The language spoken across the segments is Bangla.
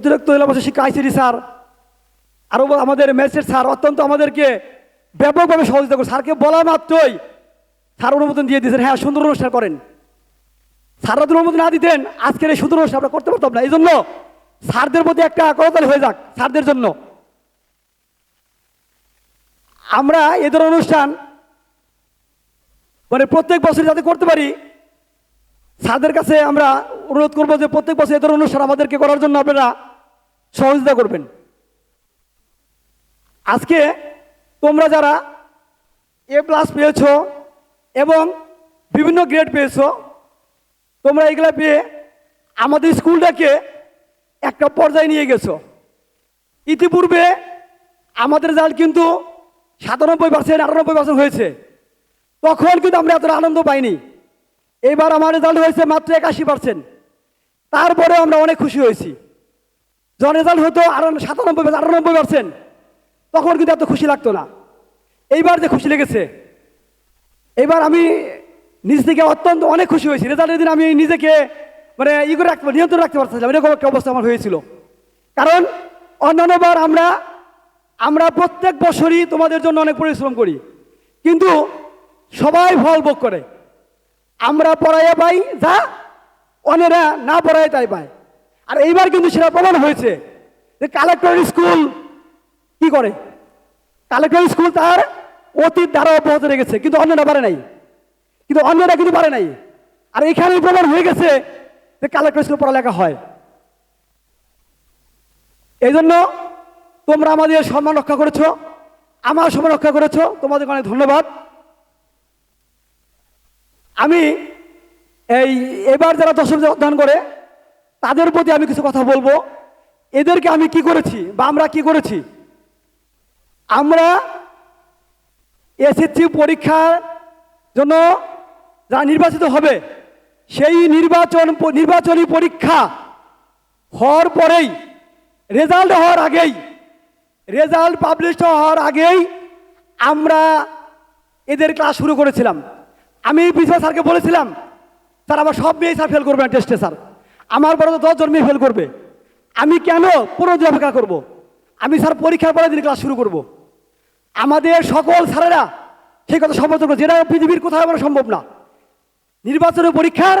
অতিরিক্ত জেলা পরিষদ শিক্ষা আইসিডি স্যার। আরও আমাদের ম্যাজিস্ট্রেট স্যার অত্যন্ত আমাদেরকে ব্যাপকভাবে সহযোগিতা করে স্যারকে বলা মাত্রই স্যার অনুমোদন দিয়ে দিয়েছেন। হ্যাঁ সুন্দর অনুষ্ঠান করেন। স্যাররা যদি অনুমতি না দিতেন, আজকের এই সুন্দর অনুষ্ঠান আমরা করতে পারতাম না। এই জন্য স্যারদের প্রতি একটা করতালি হয়ে যাক স্যারদের জন্য। আমরা এদের অনুষ্ঠান মানে প্রত্যেক বছর যাতে করতে পারি, স্যারদের কাছে আমরা অনুরোধ করব যে প্রত্যেক বছর এদের অনুষ্ঠান আমাদেরকে করার জন্য আপনারা সহযোগিতা করবেন। আজকে তোমরা যারা এ প্লাস পেয়েছ এবং বিভিন্ন গ্রেড পেয়েছ, তোমরা এগুলা পেয়ে আমাদের স্কুলটাকে একটা পর্যায়ে নিয়ে গেছো। ইতিপূর্বে আমাদের রেজাল্ট কিন্তু সাতানব্বই পার্সেন্ট আটানব্বই পার্সেন্ট হয়েছে। তখন কিন্তু আমরা এতটা আনন্দ পাইনি। এবার আমার রেজাল্ট হয়েছে মাত্র একাশি পার্সেন্ট তারপরে আমরা অনেক খুশি হয়েছি। যখন রেজাল্ট হতো আর সাতানব্বই আটানব্বই পার্সেন্ট তখন কিন্তু এত খুশি লাগতো না। এইবার যে খুশি লেগেছে এবার আমি নিজ থেকে অত্যন্ত অনেক খুশি হয়েছি। রেজাল্টের দিন আমি নিজেকে মানে ই করে রাখতে, নিয়ন্ত্রণ রাখতে পারছিলাম এরকম একটা অবস্থা আমার হয়েছিল। কারণ অন্যান্যবার আমরা আমরা প্রত্যেক বছরই তোমাদের জন্য অনেক পরিশ্রম করি। কিন্তু সবাই ফল ভোগ করে। আমরা পড়াইয়া পাই, যা অন্যরা না পড়ায় তাই পায়। আর এইবার কিন্তু সেটা প্রমাণ হয়েছে যে কালেক্টর স্কুল কি করে? কালেক্টর স্কুল তার অতীত ধারা অব্যাহত রেখেছে, কিন্তু অন্যরা পারে নাই। কিন্তু অন্যরা কিন্তু পারে নাই। আর এখানে প্রমাণ হয়ে গেছে যে কালেক্টর স্কুল পড়ালেখা হয়। এই জন্য তোমরা আমাদের সম্মান রক্ষা করেছ, আমার সম্মান রক্ষা করেছ তোমাদের অনেক ধন্যবাদ। আমি এই, এবার যারা দশম অধ্যয়ন করে তাদের প্রতি আমি কিছু কথা বলব। এদেরকে আমি কি করেছি বা আমরা কি করেছি? আমরা এসএসসি পরীক্ষার জন্য যারা নির্বাচিত হবে, সেই নির্বাচন নির্বাচনী পরীক্ষা হওয়ার পরেই রেজাল্ট হওয়ার আগেই রেজাল্ট পাবলিশ হওয়ার আগেই আমরা এদের ক্লাস শুরু করেছিলাম। আমি বিশ্বনাথ স্যারকে বলেছিলাম, স্যার, আমার সব মেয়ে স্যার ফেল করবে না টেস্টে স্যার। আমার বড় দশজন মেয়ে ফেল করবে। আমি কেন? পনেরো দিন অপেক্ষা করব। আমি স্যার পরীক্ষার পরের দিন ক্লাস শুরু করব। আমাদের সকল স্যারেরা সেই কথা সমর্থন করে যেটা পৃথিবীর কোথাও করা সম্ভব না। নির্বাচনের পরীক্ষার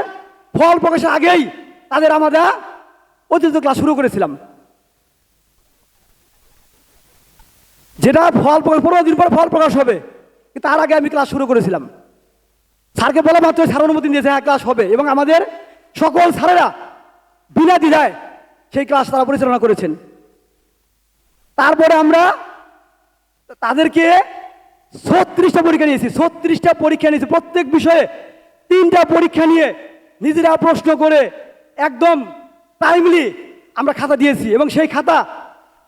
ফল প্রকাশের আগেই তাদের আমরা অতিরিক্ত ক্লাস শুরু করেছিলাম। যেটা ফল প্রকাশ পনেরো দিন পর ফল প্রকাশ হবে। তার আগে আমি ক্লাস শুরু করেছিলাম। স্যারকে বলা মাত্র স্যার অনুমতি দিয়েছে হ্যাঁ ক্লাস হবে। এবং আমাদের সকল স্যারেরা বিনা দ্বিধায় সেই ক্লাস তারা পরিচালনা করেছেন। তারপরে আমরা তাদেরকে ছত্রিশটা পরীক্ষা নিয়েছি। ছত্রিশটা পরীক্ষা নিয়েছি। প্রত্যেক বিষয়ে তিনটা পরীক্ষা নিয়ে নিজেরা প্রশ্ন করে একদম টাইমলি আমরা খাতা দিয়েছি এবং সেই খাতা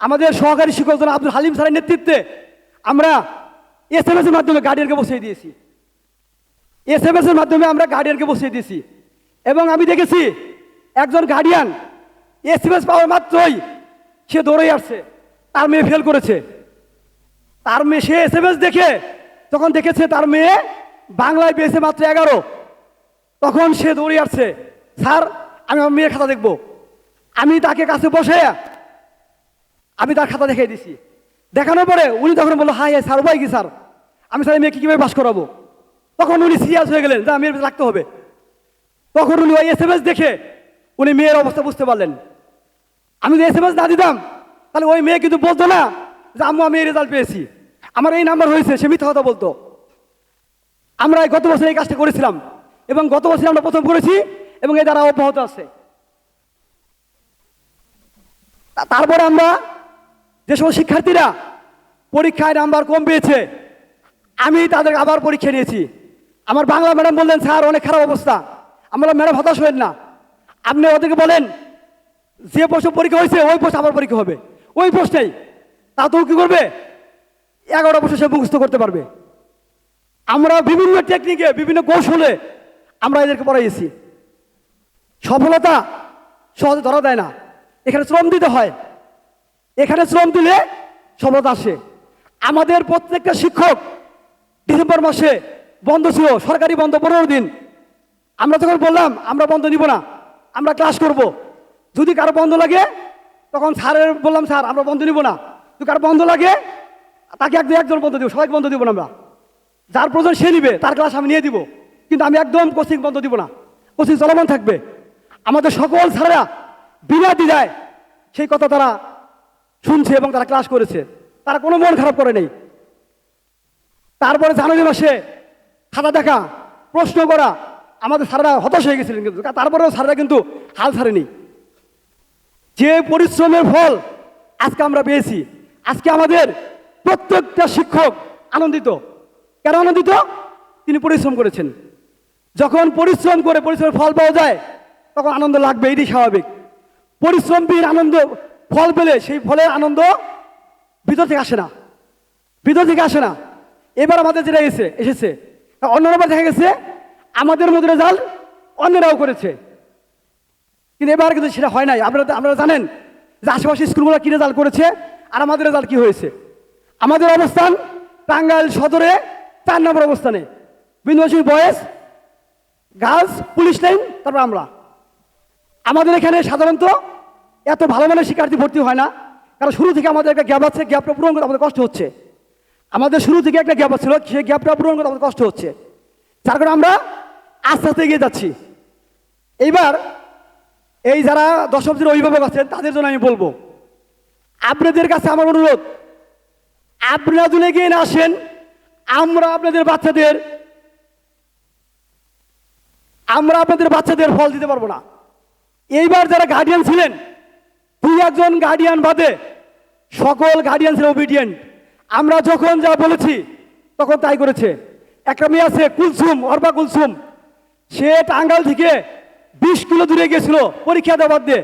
আমাদের সহকারী শিক্ষক জন আব্দুল হালিম স্যারের নেতৃত্বে আমরা এস এম এর মাধ্যমে গার্ডিয়ানকে বসিয়ে দিয়েছি। এস এম এর মাধ্যমে আমরা গার্ডিয়ানকে বসিয়ে দিয়েছি। এবং আমি দেখেছি একজন গার্ডিয়ান এস এম এস পাওয়ার মাত্রই সে দৌড়ে আসছে, তার মেয়ে ফেল করেছে। তার মেয়ে, সে এস এম এস দেখে, তখন দেখেছে তার মেয়ে বাংলায় পেয়েছে মাত্র এগারো। তখন সে দৌড়ে আসছে, স্যার, আমি আমার মেয়ের খাতা দেখব। আমি তাকে কাছে বসে, আমি তার খাতা দেখিয়ে দিছি। দেখানোর পরে উনি তখন বলল হাই হাই স্যার, উপায় কি, স্যার? আমি স্যার মেয়েকে কীভাবে পাস করাবো? তখন উনি সিরিয়াস হয়ে গেলেন, যা, মেয়ের রাখতে হবে। তখন উনি ওই এস দেখে উনি মেয়ের অবস্থা বুঝতে পারলেন। আমি যদি এস এম এস না দিতাম, তাহলে ওই মেয়ে কিন্তু বলতো না যে, আম্মু, আমি এই রেজাল্ট পেয়েছি। আমার এই নাম্বার হয়েছে, সে মিথ্যা কথা বলতো। আমরা গত বছর এই কাজটা করেছিলাম এবং গত বছর আমরা প্রথম করেছি এবং এই দ্বারা অব্যাহত আছে। তারপরে আমরা যে সমস্ত শিক্ষার্থীরা পরীক্ষায় নাম্বার কম পেয়েছে, আমি তাদের আবার পরীক্ষা নিয়েছি। আমার বাংলা ম্যাডাম বললেন, স্যার, অনেক খারাপ অবস্থা। আমরা ম্যাডাম হতাশ হবেন না। আপনি ওদেরকে বলেন, যে প্রশ্ন পরীক্ষা হয়েছে, ওই প্রশ্ন আবার পরীক্ষা হবে। ওই প্রশ্নেই তা তো কি করবে? এগারোটা বছর সে মুখস্থ করতে পারবে। আমরা বিভিন্ন টেকনিকে বিভিন্ন কৌশলে আমরা এদেরকে পড়াইয়েছি। সফলতা সহজে ধরা দেয় না। এখানে শ্রম দিতে হয়। এখানে শ্রম দিলে সফলতা আসে। আমাদের প্রত্যেকটা শিক্ষক ডিসেম্বর মাসে বন্ধ ছিল, সরকারি বন্ধ পনেরো দিন। আমরা তখন বললাম, আমরা বন্ধ নিব না। আমরা ক্লাস করব। যদি কারও বন্ধ লাগে, তখন স্যারের বললাম, স্যার, আমরা বন্ধ নিব না। তো কার বন্ধ লাগে, তাকে একজন একজন বন্ধ দিব, সবাইকে বন্ধ দিব না আমরা। যার প্রয়োজন সে নিবে, তার ক্লাস আমি নিয়ে দিব। কিন্তু আমি একদম কোচিং বন্ধ দিব না। কোচিং চলমান থাকবে। আমাদের সকল স্যারেরা বিনা দ্বিধায় সেই কথা তারা শুনছে এবং তারা ক্লাস করেছে। তারা কোনো মন খারাপ করে নেই। তারপরে জানুয়ারি মাসে খাতা দেখা, প্রশ্ন করা আমাদের স্যাররা হতাশ হয়ে গেছিলেন কিন্তু। তারপরেও স্যাররা কিন্তু হাল ছাড়েনি। যে পরিশ্রমের ফল আজকে আমরা পেয়েছি, আজকে আমাদের প্রত্যেকটা শিক্ষক আনন্দিত। কেন আনন্দিত? তিনি পরিশ্রম করেছেন। যখন পরিশ্রম করে পরিশ্রমের ফল পাওয়া যায়, তখন আনন্দ লাগবে এটি স্বাভাবিক। পরিশ্রম পরিশ্রমবিহীন আনন্দ, ফল পেলে সেই ফলের আনন্দ ভিতর থেকে আসে না। ভিতর থেকে আসে না। এবার আমাদের যেটা এসে এসেছে। অন্যরা দেখা গেছে আমাদের মধ্যে রেজাল্ট অন্যরাও করেছে। কিন্তু এবার কিন্তু সেটা হয় নাই। আপনারা আপনারা জানেন যে আশেপাশে স্কুলগুলো কী রেজাল্ট করেছে আর আমাদের রেজাল্ট কী হয়েছে? আমাদের অবস্থান টাঙ্গাইল সদরে চার নম্বর অবস্থানে। বিন্দুবাসী বয়েস, গার্লস পুলিশ লাইন, তারপর আমরা। আমাদের এখানে সাধারণত এত ভালো মানের শিক্ষার্থী ভর্তি হয় না। কারণ শুরু থেকে আমাদের একটা গ্যাপ আছে, গ্যাপটা পূরণ করতে আমাদের কষ্ট হচ্ছে। আমাদের শুরু থেকে একটা গ্যাপ ছিল, সেই গ্যাপটা পূরণ করতে আমাদের কষ্ট হচ্ছে। যার কারণে আমরা আস্তে আস্তে এগিয়ে যাচ্ছি। এইবার এই যারা দশম শ্রেণির অভিভাবক আছেন, তাদের জন্য আমি বলব, আপনাদের কাছে আমার অনুরোধ, আপনারা যদি এগিয়ে না আসেন, আমরা আপনাদের বাচ্চাদের, আমরা আপনাদের বাচ্চাদের ফল দিতে পারব না। এইবার যারা গার্ডিয়ান ছিলেন, দুই একজন গার্ডিয়ান বাদে সকল গার্ডিয়ান ছিলেন ওবিডিয়েন্ট আমরা যখন যা বলেছি, তখন তাই করেছে। একটা মেয়ে আছে, কুলসুম অর্বা কুলসুম। সে টাঙ্গাল থেকে বিশ কিলো দূরে গেছিল পরীক্ষা দেওয়ার দিয়ে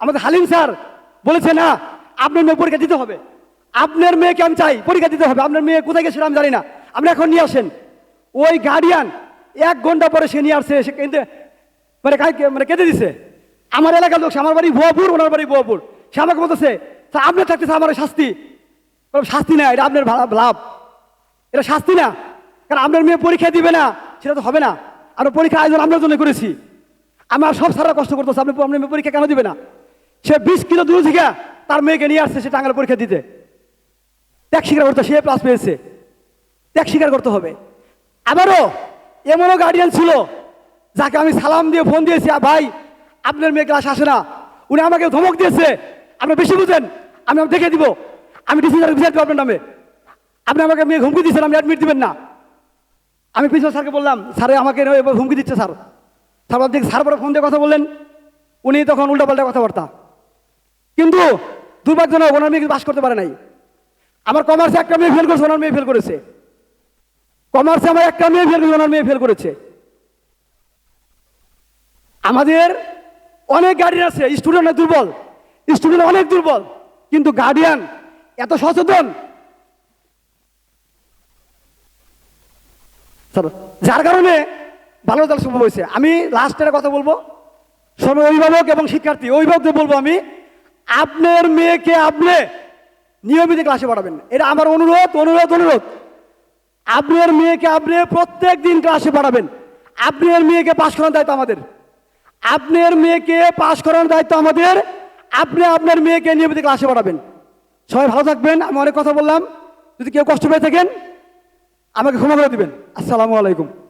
আমাদের হালিম স্যার বলেছে, না, আপনার মেয়ে পরীক্ষা দিতে হবে। আপনার মেয়েকে আমি চাই, পরীক্ষা দিতে হবে। আপনার মেয়ে কোথায় গেছিল আমি জানি না। আপনি এখন নিয়ে আসেন। ওই গার্ডিয়ান এক ঘণ্টা পরে সে নিয়ে আসছে, সে কেঁদে মানে মানে কেঁদে দিছে। আমার এলাকার লোক আমার বাড়ি ভুয়াপুর ওনার বাড়ি ভুয়াপুর সে আমাকে বলতেছে আপনার থাকতেছে আমার শাস্তি। শাস্তি না, এটা আপনার লাভ। এটা শাস্তি না। কারণ আপনার মেয়ে পরীক্ষা দিবে না, সেটা তো হবে না। আমরা পরীক্ষা আয়োজন আপনার জন্য করেছি। আমার সব সারা কষ্ট করতেছে আপনি আপনার মেয়ে পরীক্ষা কেন দিবে না? সে বিশ কিলো দূর থেকে তার মেয়েকে নিয়ে আসছে সে টাঙ্গালে পরীক্ষা দিতে। ত্যাগ স্বীকার করতে সে প্লাস পেয়েছে। ত্যাগ স্বীকার করতে হবে। আবারও এমনও গার্ডিয়ান ছিল যাকে আমি সালাম দিয়ে ফোন দিয়েছি "আ, ভাই আপনার মেয়ে ক্লাস আসে না। উনি আমাকে ধমক দিয়েছে। আপনি বেশি বুঝেন আমি দেখে দিব। আমি ডিসিশন বিচার দেবো আপনার নামে। আপনি আমাকে মেয়ে হুমকি দিয়েছেন আপনি অ্যাডমিট দিবেন না। আমি পিছনে স্যারকে বললাম, স্যারে, আমাকে এবার হুমকি দিচ্ছে স্যার। স্যার ভাবছি, স্যার পরে ফোন দিয়ে কথা বললেন। উনি তখন উল্টাপাল্টা কথাবার্তা। কিন্তু দুর্ভাগ্যজনক ওনার মেয়ে কিন্তু পাস করতে পারে নাই। আমার কমার্সে একটা মেয়ে ফেল করেছে, ওনার মেয়ে ফেল করেছে। কমার্সে আমার একটা মেয়ে ফেল করেছে, ওনার মেয়ে ফেল করেছে। আমাদের অনেক গার্ডিয়ান আছে স্টুডেন্ট দুর্বল স্টুডেন্ট অনেক দুর্বল, কিন্তু গার্ডিয়ান এত সচেতন যার কারণে ভালো রেজাল্ট সম্ভব হয়েছে। আমি লাস্টের কথা বলব। সব অভিভাবক এবং শিক্ষার্থী, অভিভাবকদের বলব আমি, আপনার মেয়েকে আপনি নিয়মিত ক্লাসে পড়াবেন। এটা আমার অনুরোধ অনুরোধ অনুরোধ। আপনার মেয়েকে আপনি প্রত্যেক দিন ক্লাসে পড়াবেন। আপনার মেয়েকে পাশ করানোর দায়িত্ব আমাদের। আপনার মেয়েকে পাশ করানোর দায়িত্ব আমাদের। আপনি আপনার মেয়েকে নিয়মিত ক্লাসে পড়াবেন। সবাই ভালো থাকবেন। আমি অনেক কথা বললাম। যদি কেউ কষ্ট পেয়ে থাকেন আমাকে ক্ষমা করে দিবেন। আসসালামু আলাইকুম।